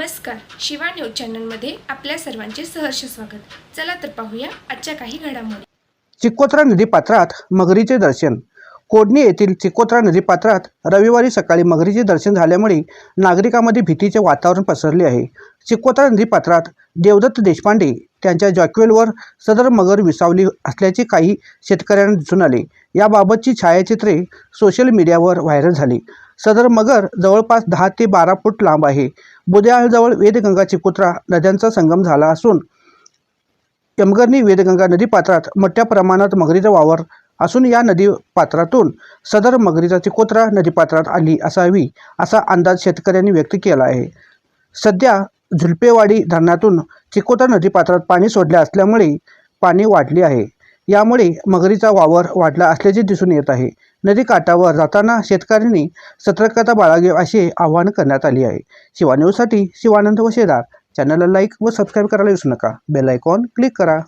Shiva news चॅनलमध्ये आपल्या सर्वांचे सहर्ष स्वागत. चला तर पाहूया आजच्या काही घडामोडी. चिकोत्रा नदीपात्रात मगरीचे दर्शन. कोडणी येथील चिकोत्रा नदीपात्रात रविवारी सकाळी मगरीचे दर्शन झाल्यामुळे नागरिकांमध्ये भीतीचे वातावरण पसरले आहे. चिकोत्रा नदीपात्रात देवदत्त देशपांडे त्यांच्या जॉक्वेलवर सदर मगर विसावली असल्याचे काही शेतकऱ्यांना दिसून आले. याबाबतची छायाचित्रे सोशल मीडियावर व्हायरल झाली. सदर मगर जवळपास दहा ते बारा फूट लांब आहे. बुद्याळजवळ वेदगंगा चिकोत्रा नद्यांचा संगम झाला असून यमगरनी वेदगंगा नदीपात्रात मोठ्या प्रमाणात मगरीचा वावर असून या नदीपात्रातून सदर मगरीचा चिकोत्रा नदीपात्रात आली असावी असा अंदाज शेतकऱ्यांनी व्यक्त केला आहे. सध्या झुलपेवाडी धरणातून चिकोत्रा नदीपात्रात पाणी सोडले असल्यामुळे पाणी वाढले आहे. यामुळे मगरीचा वावर वाढला असल्याचे दिसून येत आहे. नदीकाठावर जाताना शेतकऱ्यांनी सतर्कता बाळगावी असे आवाहन करण्यात आले आहे. शिवान्यूजसाठी शिवानंद शिवानंद वशेदार. चॅनलला लाईक व सबस्क्राईब करायला विसरू नका. बेल आयकॉन क्लिक करा.